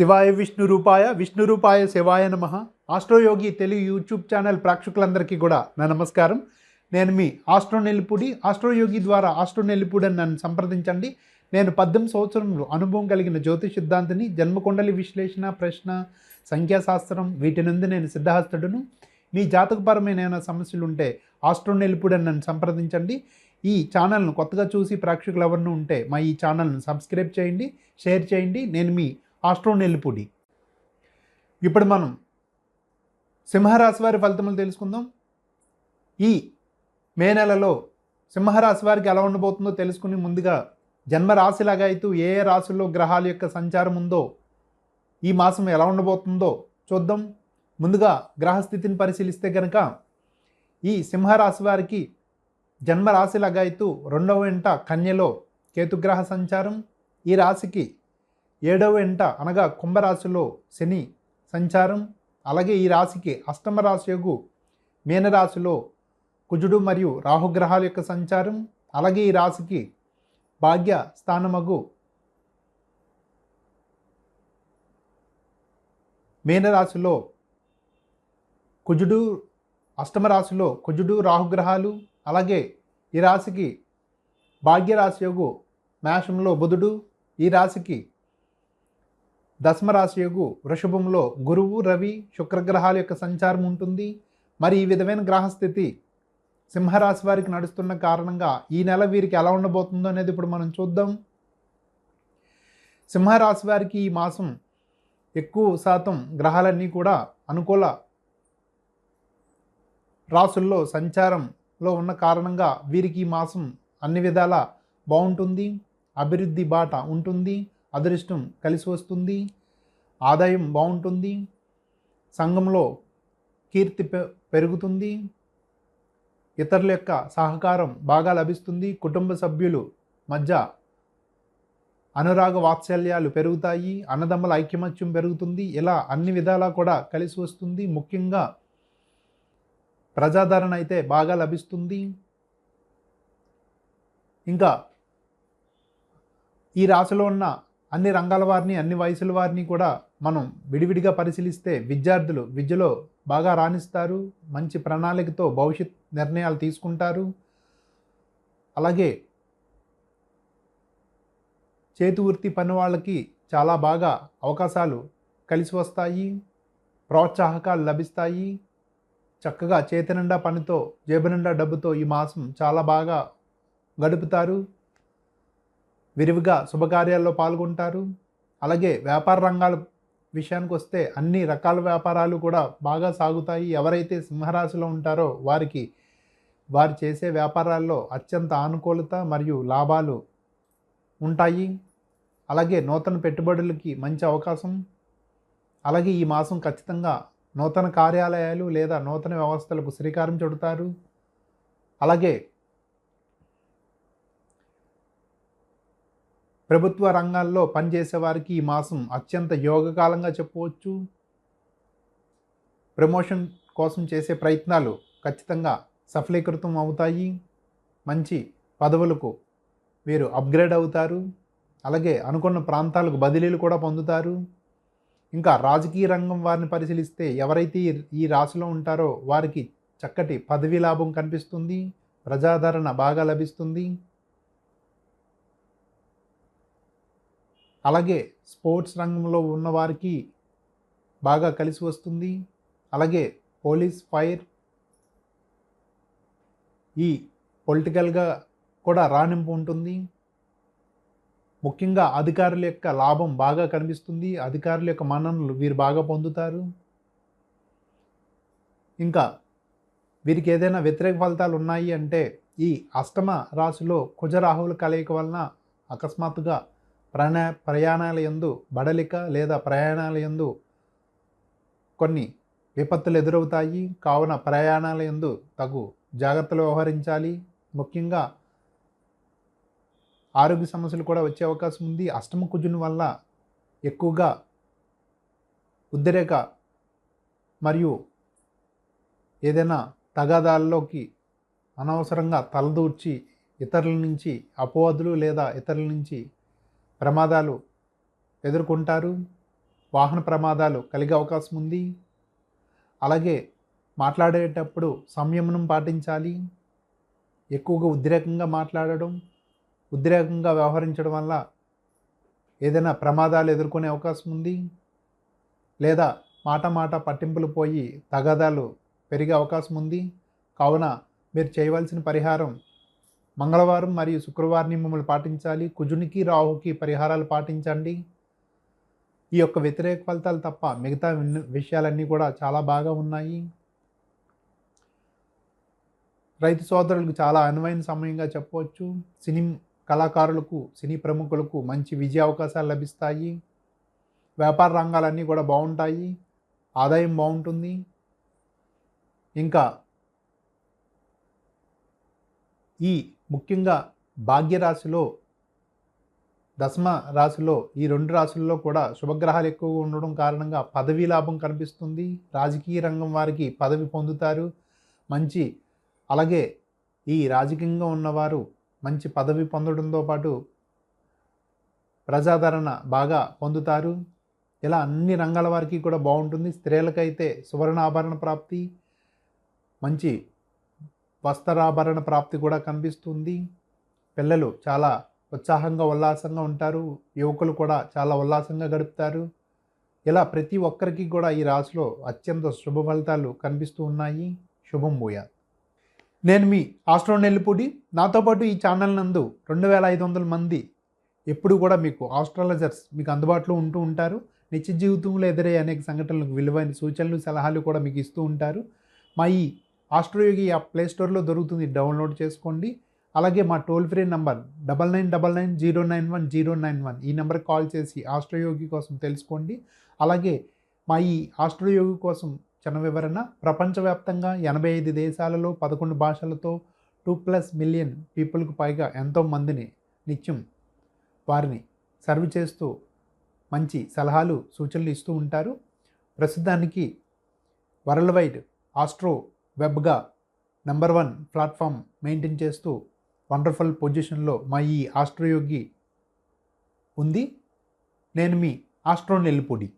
శివాయ విష్ణు రూపాయ విష్ణు రూపాయ శివాయ నమ. ఆస్ట్రోయోగి తెలుగు యూట్యూబ్ ఛానల్ ప్రేక్షకులందరికీ కూడా నా నమస్కారం. నేను మీ ఆస్ట్రో నెల్లిపూడి ఆస్ట్రోయోగి ద్వారా ఆస్ట్రో నెల్లిపూడి అని నన్ను సంప్రదించండి. నేను పద్దెనిమిది సంవత్సరంలో అనుభవం కలిగిన జ్యోతిష్ సిద్ధాంతిని జన్మకుండలి విశ్లేషణ ప్రశ్న సంఖ్యాశాస్త్రం వీటి నుండి నేను సిద్ధహస్తుడును. మీ జాతకపరమైన ఏమైనా సమస్యలు ఉంటే ఆస్ట్రో నెల్లిపూడి అని నన్ను సంప్రదించండి. ఈ ఛానల్ను కొత్తగా చూసి ప్రేక్షకులు ఎవరిని ఉంటే మా ఈ ఛానల్ను సబ్స్క్రైబ్ చేయండి షేర్ చేయండి. నేను మీ ఆస్ట్రో నెల్లిపూడి ఇప్పుడు మనం సింహరాశి వారి ఫలితములు తెలుసుకుందాం. ఈ మే నెలలో సింహరాశి వారికి ఎలా ఉండబోతుందో తెలుసుకుని ముందుగా జన్మరాశిలాగా అయితే ఏ ఏ రాశుల్లో గ్రహాల యొక్క సంచారం ఉందో ఈ మాసం ఎలా ఉండబోతుందో చూద్దాం. ముందుగా గ్రహస్థితిని పరిశీలిస్తే కనుక ఈ సింహరాశి వారికి జన్మరాశిలాగా అయితే రెండవ ఇంట కన్యలో కేతుగ్రహ సంచారం. ఈ రాశికి ఏడవ ఎంట అనగా కుంభరాశిలో శని సంచారం. అలాగే ఈ రాశికి అష్టమ రాశియగు మీనరాశిలో కుజుడు మరియు రాహుగ్రహాల యొక్క సంచారం. అలాగే ఈ రాశికి భాగ్య స్థానమగు మీనరాశిలో కుజుడు అష్టమ రాశిలో కుజుడు రాహుగ్రహాలు. అలాగే ఈ రాశికి భాగ్యరాశి యోగు మేషంలో బుధుడు. ఈ రాశికి దశమరాశియకు వృషభంలో గురువు రవి శుక్రగ్రహాల యొక్క సంచారం ఉంటుంది. మరి ఈ విధమైన గ్రహస్థితి సింహరాశి వారికి నడుస్తున్న కారణంగా ఈ నెల వీరికి ఎలా ఉండబోతుందో అనేది ఇప్పుడు మనం చూద్దాం. సింహరాశి వారికి ఈ మాసం ఎక్కువ శాతం గ్రహాలన్నీ కూడా అనుకూల రాసుల్లో సంచారంలో ఉన్న కారణంగా వీరికి ఈ మాసం అన్ని విధాల బాగుంటుంది. అభివృద్ధి బాట ఉంటుంది. అదృష్టం కలిసి వస్తుంది. ఆదాయం బాగుంటుంది. సంఘంలో కీర్తి పె పెరుగుతుంది. ఇతరుల యొక్క సహకారం బాగా లభిస్తుంది. కుటుంబ సభ్యులు మధ్య అనురాగ వాత్సల్యాలు పెరుగుతాయి. అన్నదమ్ముల ఐక్యమత్యం పెరుగుతుంది. ఇలా అన్ని విధాలా కూడా కలిసి వస్తుంది. ముఖ్యంగా ప్రజాదరణ అయితే బాగా లభిస్తుంది. ఇంకా ఈ రాశిలో ఉన్న అన్ని రంగాల వారిని అన్ని వయసుల వారిని కూడా మనం విడివిడిగా పరిశీలిస్తే విద్యార్థులు విద్యలో బాగా రాణిస్తారు మంచి ప్రణాళికతో భవిష్యత్ నిర్ణయాలు తీసుకుంటారు. అలాగే చేతి వృత్తి పని వాళ్ళకి చాలా బాగా అవకాశాలు కలిసి వస్తాయి ప్రోత్సాహకాలు లభిస్తాయి. చక్కగా చేతి నిండా పనితో జేబు నిండా డబ్బుతో ఈ మాసం చాలా బాగా గడుపుతారు. విరివిగా శుభకార్యాల్లో పాల్గొంటారు. అలాగే వ్యాపార రంగాల విషయానికి వస్తే అన్ని రకాల వ్యాపారాలు కూడా బాగా సాగుతాయి. ఎవరైతే సింహరాశిలో ఉంటారో వారికి వారు చేసే వ్యాపారాల్లో అత్యంత ఆనుకూలత మరియు లాభాలు ఉంటాయి. అలాగే నూతన పెట్టుబడులకి మంచి అవకాశం. అలాగే ఈ మాసం ఖచ్చితంగా నూతన కార్యాలయాలు లేదా నూతన వ్యవస్థలకు శ్రీకారం చుడతారు. అలాగే ప్రభుత్వ రంగాల్లో పనిచేసే వారికి ఈ మాసం అత్యంత యోగకాలంగా చెప్పవచ్చు. ప్రమోషన్ కోసం చేసే ప్రయత్నాలు ఖచ్చితంగా సఫలీకృతం అవుతాయి. మంచి పదవులకు వీరు అప్గ్రేడ్ అవుతారు. అలాగే అనుకున్న ప్రాంతాలకు బదిలీలు కూడా పొందుతారు. ఇంకా రాజకీయ రంగం వారిని పరిశీలిస్తే ఎవరైతే ఈ- ఈ రాశిలో ఉంటారో వారికి చక్కటి పదవీ లాభం కనిపిస్తుంది. ప్రజాదరణ బాగా లభిస్తుంది. అలాగే స్పోర్ట్స్ రంగంలో ఉన్నవారికి బాగా కలిసి వస్తుంది. అలాగే పోలీస్ ఫైర్ ఈ పొలిటికల్గా కూడా రాణింపు ఉంటుంది. ముఖ్యంగా అధికారుల యొక్క లాభం బాగా కనిపిస్తుంది. అధికారుల యొక్క మన్ననలు వీరు బాగా పొందుతారు. ఇంకా వీరికి ఏదైనా వ్యతిరేక ఫలితాలు ఉన్నాయి అంటే ఈ అష్టమ రాశిలో కుజరాహువుల కలయిక వలన అకస్మాత్తుగా ప్రయాణ ప్రయాణాల ఎందు బడలిక లేదా ప్రయాణాల ఎందు కొన్ని విపత్తులు ఎదురవుతాయి. కావున ప్రయాణాల ఎందు తగు జాగ్రత్తలు వ్యవహరించాలి. ముఖ్యంగా ఆరోగ్య సమస్యలు కూడా వచ్చే అవకాశం ఉంది. అష్టమ కుజుని వల్ల ఎక్కువగా ఉద్రేక మరియు ఏదైనా తగాదాల్లోకి అనవసరంగా తలదూర్చి ఇతరుల నుంచి అపవాదులు లేదా ఇతరుల నుంచి ప్రమాదాలు ఎదుర్కొంటారు? వాహన ప్రమాదాలు కలిగే అవకాశం ఉంది. అలాగే మాట్లాడేటప్పుడు సంయమనం పాటించాలి. ఎక్కువగా ఉద్రేకంగా మాట్లాడడం ఉద్రేకంగా వ్యవహరించడం వల్ల ఏదైనా ప్రమాదాలు ఎదుర్కొనే అవకాశం ఉంది. లేదా మాట మాట పట్టింపులు పోయి తగాదాలు పెరిగే అవకాశం ఉంది. కావున మీరు చేయవలసిన పరిహారం మంగళవారం మరియు శుక్రవారం మిమ్మల్ని పాటించాలి. కుజునికి రాహుకి పరిహారాలు పాటించండి. ఈ యొక్క వ్యతిరేక ఫలితాలు తప్ప మిగతా విన్- విషయాలన్నీ కూడా చాలా బాగా ఉన్నాయి. రైతు సోదరులకు చాలా అనువైన సమయంగా చెప్పవచ్చు. సినీ కళాకారులకు సినీ ప్రముఖులకు మంచి విజయ అవకాశాలు లభిస్తాయి. వ్యాపార రంగాలన్నీ కూడా బాగుంటాయి. ఆదాయం బాగుంటుంది. ఇంకా ఈ ముఖ్యంగా భాగ్యరాశిలో దశమ రాశిలో ఈ రెండు రాశుల్లో కూడా శుభగ్రహాలు ఎక్కువగా ఉండడం కారణంగా పదవీ లాభం కనిపిస్తుంది. రాజకీయ రంగం వారికి పదవి పొందుతారు. మంచి అలాగే ఈ రాజకీయంగా ఉన్నవారు మంచి పదవి పొందడంతో పాటు ప్రజాదరణ బాగా పొందుతారు. ఇలా అన్ని రంగాల వారికి కూడా బాగుంటుంది. స్త్రీలకైతే సువర్ణ ఆభరణ ప్రాప్తి మంచి వస్త్రాభరణ ప్రాప్తి కూడా కనిపిస్తుంది. పిల్లలు చాలా ఉత్సాహంగా ఉల్లాసంగా ఉంటారు. యువకులు కూడా చాలా ఉల్లాసంగా గడుపుతారు. ఇలా ప్రతి ఒక్కరికి కూడా ఈ రాశిలో అత్యంత శుభ ఫలితాలు కనిపిస్తూ ఉన్నాయి. శుభం భూయా. నేను మీ ఆస్ట్రో నెల్లిపూడి. నాతో పాటు ఈ ఛానల్ నందు రెండు వేల ఐదు వందల మంది ఎప్పుడు కూడా మీకు ఆస్ట్రాలజర్స్ మీకు అందుబాటులో ఉంటూ ఉంటారు. నిత్య జీవితంలో ఎదురయ్యే అనేక సంఘటనలకు విలువైన సూచనలు సలహాలు కూడా మీకు ఇస్తూ ఉంటారు. మా ఈ ఆస్ట్రోయోగి యాప్ ప్లే స్టోర్లో దొరుకుతుంది. డౌన్లోడ్ చేసుకోండి. అలాగే మా toll free number double nine double nine zero nine one zero nine one. ఈ నెంబర్కి కాల్ చేసి ఆస్ట్రోయోగి కోసం తెలుసుకోండి. అలాగే మా ఈ ఆస్ట్రోయోగి కోసం చిన్న వివరణ ప్రపంచవ్యాప్తంగా ఎనభై ఐదు దేశాలలో పదకొండు భాషలతో టూ ప్లస్ మిలియన్ పీపుల్కి పైగా ఎంతో మందిని నిత్యం వారిని సర్వ్ చేస్తూ మంచి సలహాలు సూచనలు ఇస్తూ ఉంటారు. ప్రస్తుతానికి వరల్డ్ వైడ్ ఆస్ట్రో వెబ్గా నెంబర్ వన్ ప్లాట్ఫామ్ మెయింటైన్ చేస్తూ వండర్ఫుల్ పొజిషన్లో మా ఈ ఆస్ట్రోయోగి ఉంది. నేను మీ ఆస్ట్రో నెల్లిపొడి